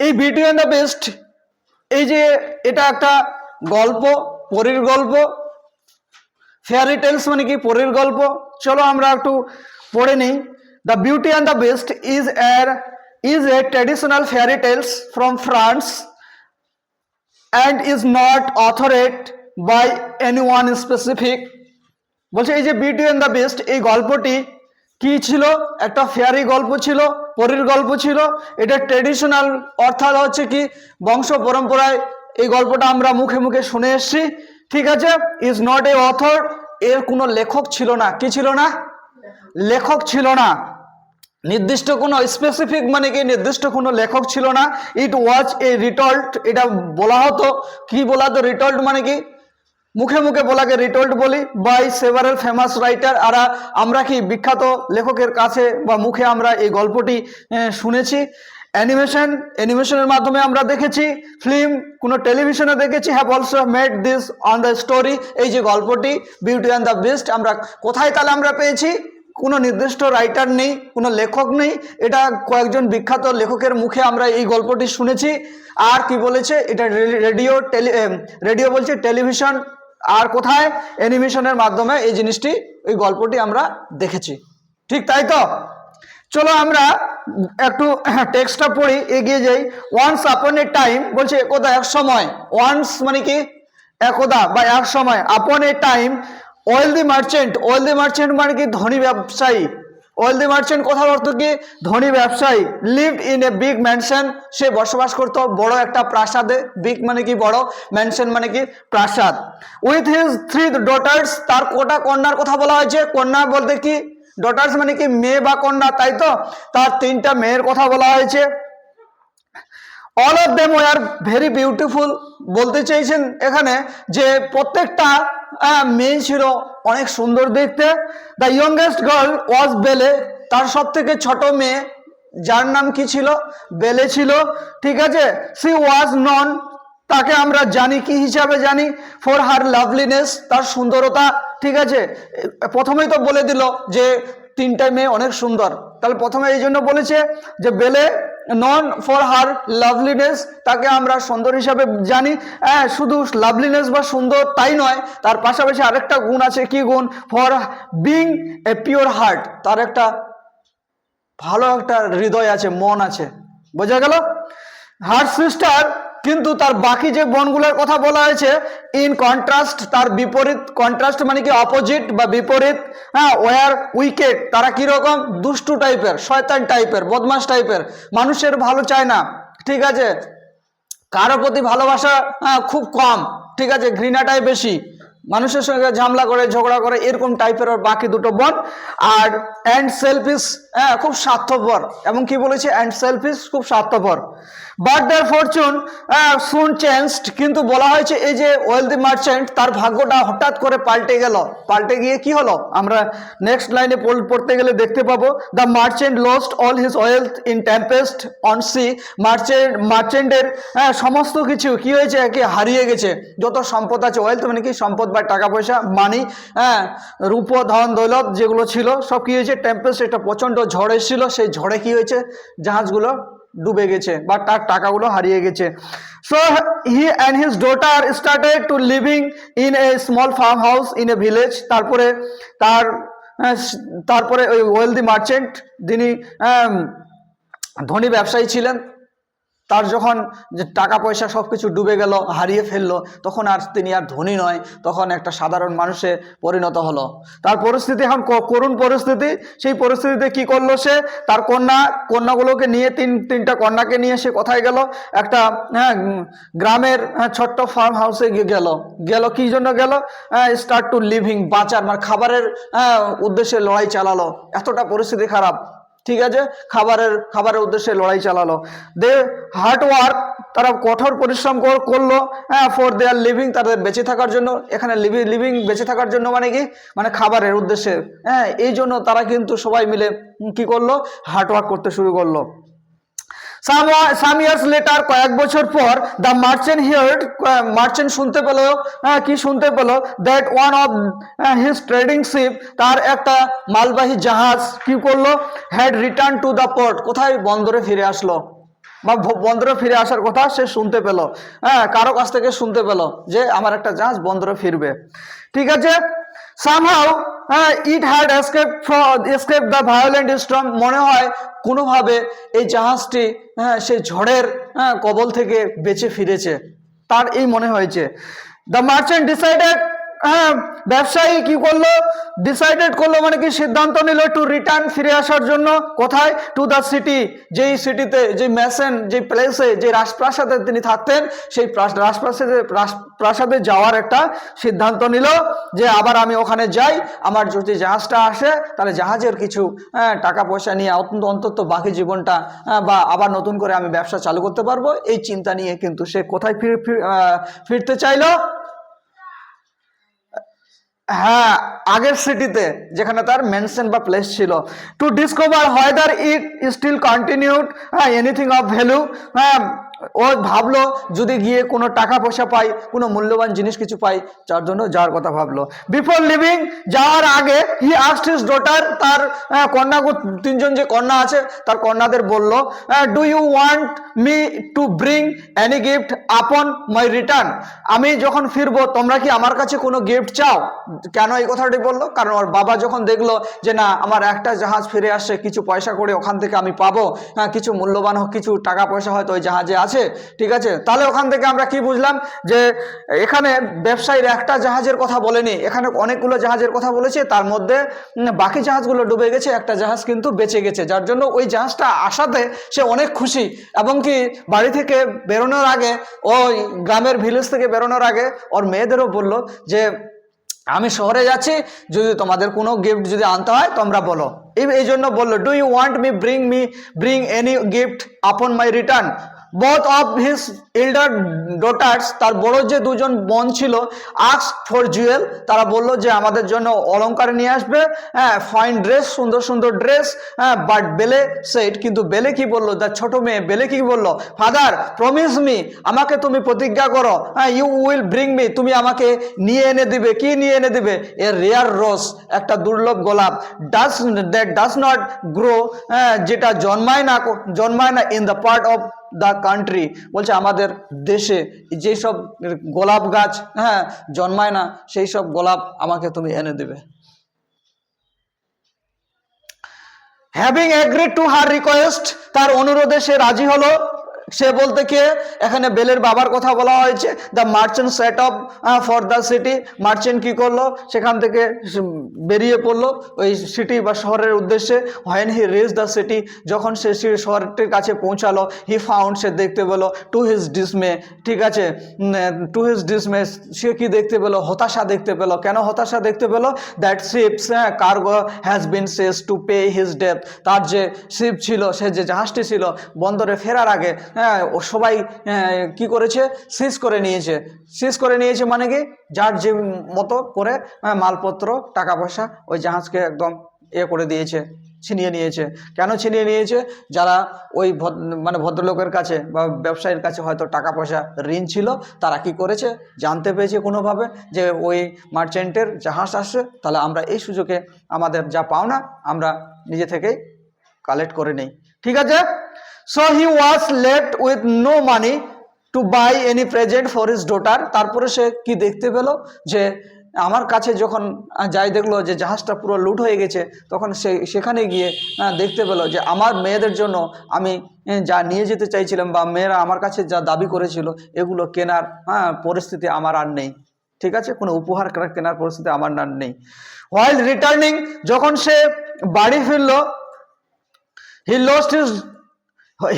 এই beauty and the best এই যে এটা একটা গল্প, পরীর গল্প ফেয়ারি টেলস মানে কি পরীর গল্প? চলো আমরা একটু পড়ে নিই। The beauty and the beast is uh is a traditional fairy tales from France and is not authored by any one specific বলছে এই যে বিউটি অ্যান্ড দ্য বেস্ট এই গল্পটি কি ছিল? একটা ফেয়ারি গল্প ছিল, পরীর গল্প ছিল। এটা ট্রেডিশনাল অর্থাৎ হচ্ছে কি, বংশ পরম্পরায় এই গল্পটা আমরা মুখে মুখে শুনে এসছি। ঠিক আছে? ইজ নট এ অথর এর কোনো লেখক ছিল না। কি ছিল না? লেখক ছিল না। নির্দিষ্ট কোনো স্পেসিফিক মানে কি, নির্দিষ্ট কোনো লেখক ছিল না। ইট ওয়াজ এ রিটল্ট এটা বলা হতো। কি বলা হতো? রিটল্ট মানে কি? মুখে মুখে বলাকে রিটোল্ড বলি বাই সেভারেল ফেমাস রাইটার আর আমরা কি বিখ্যাত লেখকের কাছে বা মুখে আমরা এই গল্পটি শুনেছি। অ্যানিমেশন অ্যানিমেশনের মাধ্যমে আমরা দেখেছি। ফিল্ম কোনো টেলিভিশনে দেখেছি। Have also made this on the story এই যে গল্পটি বিউটি অ্যান্ড দ্য বেস্ট আমরা কোথায় তাহলে আমরা পেয়েছি? কোনো নির্দিষ্ট রাইটার নেই, কোনো লেখক নেই। এটা কয়েকজন বিখ্যাত লেখকের মুখে আমরা এই গল্পটি শুনেছি। আর কি বলেছে? এটা রেডিও, টেলি রেডিও বলছে টেলিভিশন আর কোথায়? অ্যানিমেশনের মাধ্যমে এই জিনিসটি, ওই গল্পটি আমরা দেখেছি। ঠিক তাই তো? চলো আমরা একটু টেক্সটটা পড়ি, এগিয়ে যাই। ওয়ান্স আপন এ টাইম বলছে একদা এক সময়। ওয়ান্স মানে কি? একদা বা এক সময়। Upon a time wealthy merchant wealthy merchant মানে কি? ধনী ব্যবসায়ী। অয়েল দি মার্চেন্ট কথার অর্থ কি? ধনী ব্যবসায়ী। Live in a big mansion সে বসবাস করতো বড় একটা প্রাসাদে। বিগ মানে কি বড়? ম্যানশন মানে কি? প্রাসাদ। উইথ হিজ থ্রি ডটার্স তার কোটা কন্যার কথা বলা হয়েছে? কন্যা বলতে কি? ডটার্স মানে কি? মেয়ে বা কন্যা, তাই তো? তার তিনটা মেয়ের কথা বলা হয়েছে। All of them were very beautiful বলতে চাইছেন এখানে যে প্রত্যেকটা মেয়ে ছিল অনেক সুন্দর দেখতে। দ্য ইয়ংগেস্ট গার্ল ওয়াজ বেলে তার সব থেকে ছোট মেয়ে, যার নাম কি ছিল? বেলে ছিল, ঠিক আছে? সি ওয়াজ নন তাকে আমরা জানি, কি হিসাবে জানি? ফর হার লাভলিনেস তার সুন্দরতা, ঠিক আছে? প্রথমেই তো বলে দিল যে তিনটা মেয়ে অনেক সুন্দর। তাহলে প্রথমে এই জন্য বলেছে যে বেলে নন ফর হার লাভলিনেস তাকে আমরা সুন্দর হিসাবে জানি। হ্যাঁ শুধু লাভলিনেস বা সুন্দর তাই নয়, তার পাশাপাশি আরেকটা গুণ আছে, কি গুণ? For being a pure heart তার একটা ভালো একটা হৃদয় আছে, মন আছে। বোঝা গেল? হার্ট সিস্টার কিন্তু তার বাকি যে বনগুলোর কথা বলা হয়েছে ইন কন্ট্রাস্ট তার বিপরীত কন্ট্রাস্ট মানে কি অপোজিট বা বিপরীত হ্যাঁ ওয়ার উইকেট তারা কীরকম দুষ্টু টাইপের শয়তান টাইপের বদমাস টাইপের মানুষের ভালো চায় না ঠিক আছে? কারও প্রতি ভালোবাসা হ্যাঁ, খুব কম ঠিক আছে? ঘৃণাটাই বেশি। মানুষের সঙ্গে ঝামেলা করে ঝগড়া করে এরকম টাইপের ওর বাকি দুটো বন। আর অ্যান্ড সেলফিস হ্যাঁ খুব স্বার্থপর এবং কি বলেছে? অ্যান্ড সেলফিস খুব স্বার্থপর। But their fortune soon changed কিন্তু বলা হয়েছে, এই যে ওয়েলদি মার্চেন্ট তার ভাগ্যটা হঠাৎ করে পাল্টে গেল। পাল্টে গিয়ে কি হলো? আমরা নেক্সট লাইনে পড়তে গেলে দেখতে পাবো the merchant lost all his wealth in tempest on sea merchant মার্চেন্টের সমস্ত কিছু কি হয়েছে? একে হারিয়ে গেছে। যত সম্পদ আছে ওয়েলথ মানে কি? সম্পদ বা টাকা পয়সা মানি হ্যাঁ রূপ, ধন, দৌলত যেগুলো ছিল, সব কি হয়েছে? টেম্পেস্ট একটা প্রচণ্ড ঝড় এসেছিল। সেই ঝড়ে কি হয়েছে? জাহাজগুলো ডুবে গেছে বা তার টাকাগুলো হারিয়ে গেছে। So he and his daughter started to living in a small farm house in a village তারপরে তার তারপরে ওই ওয়েলদি মার্চেন্ট যিনি ধনী ব্যবসায়ী ছিলেন তার যখন যে টাকা পয়সা সব কিছু ডুবে গেল হারিয়ে ফেলল তখন আর তিনি আর ধনী নয় তখন একটা সাধারণ মানুষে পরিণত হলো। তার পরিস্থিতি এখন করুণ পরিস্থিতি। সেই পরিস্থিতিতে কি করল সে? তার কন্যা কন্যাগুলোকে নিয়ে তিন তিনটা কন্যাকে নিয়ে সে কোথায় গেল? একটা হ্যাঁ গ্রামের হ্যাঁ, ছোট্ট ফার্ম হাউসে গেল। গেল কি জন্য গেল? হ্যাঁ স্টার্ট টু লিভিং বাঁচার মানে খাবারের হ্যাঁ, উদ্দেশ্যে লড়াই চালালো। এতটা পরিস্থিতি খারাপ। ঠিক আছে? খাবারের খাবারের উদ্দেশ্যে লড়াই চালালো। দে হার্ড ওয়ার্ক তারা কঠোর পরিশ্রম কর- করল হ্যাঁ ফর দেয়ার লিভিং তাদের বেঁচে থাকার জন্য। এখানে লিভিং লিভিং বেঁচে থাকার জন্য মানে কি? মানে খাবারের উদ্দেশ্যে। হ্যাঁ এই জন্য তারা কিন্তু সবাই মিলে কি করল? হার্ড ওয়ার্ক করতে শুরু করল। সাম ইয়ার্স লেটার কয়েক বছর পর দ্য মার্চেন্ট হিয়ার্ড মার্চেন্ট শুনতে পেল হ্যাঁ, কি শুনতে পেল? That one of his trading ship তার একটা মালবাহী জাহাজ কি করল? Had return to the port কোথায়? বন্দরে ফিরে আসলো। বা বন্দরে ফিরে আসার কথা সে শুনতে পেল। হ্যাঁ কারও কাছ থেকে শুনতে পেল যে আমার একটা জাহাজ বন্দরে ফিরবে। ঠিক আছে? সামহাও হ্যাঁ it had escape escape the violent storm মনে হয় কোনোভাবে এই জাহাজটি হ্যাঁ সেই ঝড়ের হ্যাঁ কবল থেকে বেঁচে ফিরেছে। তার এই মনে হয়েছে। দ্য মার্চেন্ট ডিসাইডেড ব্যবসায়ী কি করল? ডিসাইডেড করল মানে কি সিদ্ধান্ত নিল টু রিটার্ন ফিরে আসার জন্য। কোথায়? টু দ্য সিটি যেই সিটিতে যে ম্যাসেন যে প্লেসে যে রাজপ্রাসাদে তিনি থাকতেন সেই প্রাস- রাজপ্রাসাদে প্রাসাদে যাওয়ার একটা সিদ্ধান্ত নিল যে আবার আমি ওখানে যাই আমার যদি জাহাজটা আসে তাহলে জাহাজের কিছু হ্যাঁ, টাকা পয়সা নিয়ে অত্যন্ত অন্তত বাকি জীবনটা হ্যাঁ, বা আবার নতুন করে আমি ব্যবসা চালু করতে পারব। এই চিন্তা নিয়ে কিন্তু সে কোথায় ফির- ফিরতে চাইলো? হ্যাঁ আগের সিটিতে যেখানে তার মেনশন বা প্লেস ছিল। To discover whether it still continued হ্যাঁ এনিথিং অফ ভ্যালু হ্যাঁ ও ভাবলো যদি গিয়ে কোনো টাকা পয়সা পাই, কোনো মূল্যবান জিনিস কিছু পাই যার জন্য যাওয়ার কথা ভাবলো। বিফোর লিভিং যাওয়ার আগে হি আস্ট হিজ ডটার তার কন্যা তিনজন যে কন্যা আছে, তার কন্যাদের বলল do you want me to bring any gift upon my return আমি যখন ফিরবো, তোমরা কি আমার কাছে কোনো গিফট চাও? কেন এই কথাটি বলল? কারণ ওর বাবা যখন দেখল যে না, আমার একটা জাহাজ ফিরে আসছে, কিছু পয়সা করে ওখান থেকে আমি পাবো হ্যাঁ কিছু মূল্যবান হোক, কিছু টাকা পয়সা হয়তো ওই জাহাজে আছে ঠিক আছে? তাহলে ওখান থেকে আমরা কি বুঝলাম? যে এখানে ব্যবসায়ীর একটা জাহাজের কথা বলেনি। এখানে অনেকগুলো জাহাজের কথা বলেছে, তার মধ্যে বাকি জাহাজগুলো ডুবে গেছে, একটা জাহাজ কিন্তু বেঁচে গেছে। যার জন্য ওই জাহাজটা আসাতে সে অনেক খুশি। এবং কি বাড়ি থেকে বেরোনোর আগে, ওই গ্রামের ভিলেজ থেকে বেরোনোর আগে ওর মেয়েদেরও বলল যে, আমি শহরে যাচ্ছি, যদি তোমাদের কোনো গিফট যদি আনতে হয়, তোমরা বলো। এই জন্য বলল do you want me bring me bring any gift upon my return both of his elder daughters তার বড় যে দুজন বোন ছিল আক্স ফর জুয়েল তারা বলল যে আমাদের জন্য অলংকার নিয়ে আসবে হ্যাঁ ফাইন ড্রেস সুন্দর সুন্দর ড্রেস হ্যাঁ বাট বেলে সেট কিন্তু বেলে কি বলল, তার ছোট মেয়ে বেলে কি বলল ফাদার প্রমিস মি আমাকে তুমি প্রতিজ্ঞা করো হ্যাঁ ইউ উইল ব্রিং মি তুমি আমাকে নিয়ে এনে দিবে, কি নিয়ে এনে দিবে? এ রেয়ার রোজ একটা দুর্লভ গোলাপ does that does not grow হ্যাঁ যেটা জন্মায় না জন্মায় না in the part of the country বলছে আমাদের দেশে যেই সব গোলাপ গাছ হ্যাঁ জন্মায় না সেই সব গোলাপ আমাকে তুমি এনে দেবে। Having agree to her request তার অনুরোধে সে রাজি হলো। সে বলতে কে? এখানে বেলের বাবার কথা বলা হয়েছে। The merchant set off for the city merchant কি করল? সেখান থেকে বেরিয়ে পড়ল ওই সিটি বা শহরের উদ্দেশ্যে। When he reach the city যখন সে শহরটির কাছে পৌঁছালো হি ফাউন্ড সে দেখতে পেল টু হিজ ডিসমে ঠিক আছে? টু হিজ ডিসমে সে কি দেখতে পেল? হতাশা দেখতে পেল। কেন হতাশা দেখতে পেল? দ্যাট শিপস হ্যাঁ cargo has been seized to pay his debt তার যে শিপ ছিল, সে যে জাহাজটি ছিল, বন্দরে ফেরার আগে হ্যাঁ সবাই কি করেছে? সিজ করে নিয়েছে। সিজ করে নিয়েছে মানে কি? যার যে মতো করে মালপত্র টাকা পয়সা ওই জাহাজকে একদম এ করে দিয়েছে, ছিনিয়ে নিয়েছে। কেন ছিনিয়ে নিয়েছে? যারা ওই মানে ভদ্রলোকের কাছে বা ব্যবসায়ীর কাছে হয়তো টাকা পয়সা ঋণ ছিল, তারা কি করেছে? জানতে পেরেছে কোনোভাবে যে ওই মার্চেন্টের জাহাজ আসছে, তাহলে আমরা এই সুযোগে আমাদের যা পাওনা, আমরা নিজে থেকেই কালেক্ট করে নেই। ঠিক আছে? So he was left with no money to buy any present for his daughter তারপরে সে কি দেখতে পেল? যে আমার কাছে যখন যাই দেখল যে জাহাজটা পুরো লুট হয়ে গেছে, তখন সে, সেখানে গিয়ে দেখতে পেল যে আমার মেয়েদের জন্য আমি যা নিয়ে যেতে চাইছিলাম বা মেয়েরা আমার কাছে যা দাবি করেছিল, এগুলো কেনার হ্যাঁ পরিস্থিতি আমার আর নেই। ঠিক আছে? কোনো উপহার কেনার- পরিস্থিতি আমার আর নেই। হোয়াইল রিটার্নিং যখন সে বাড়ি ফিরলো হি লস্ট হিজ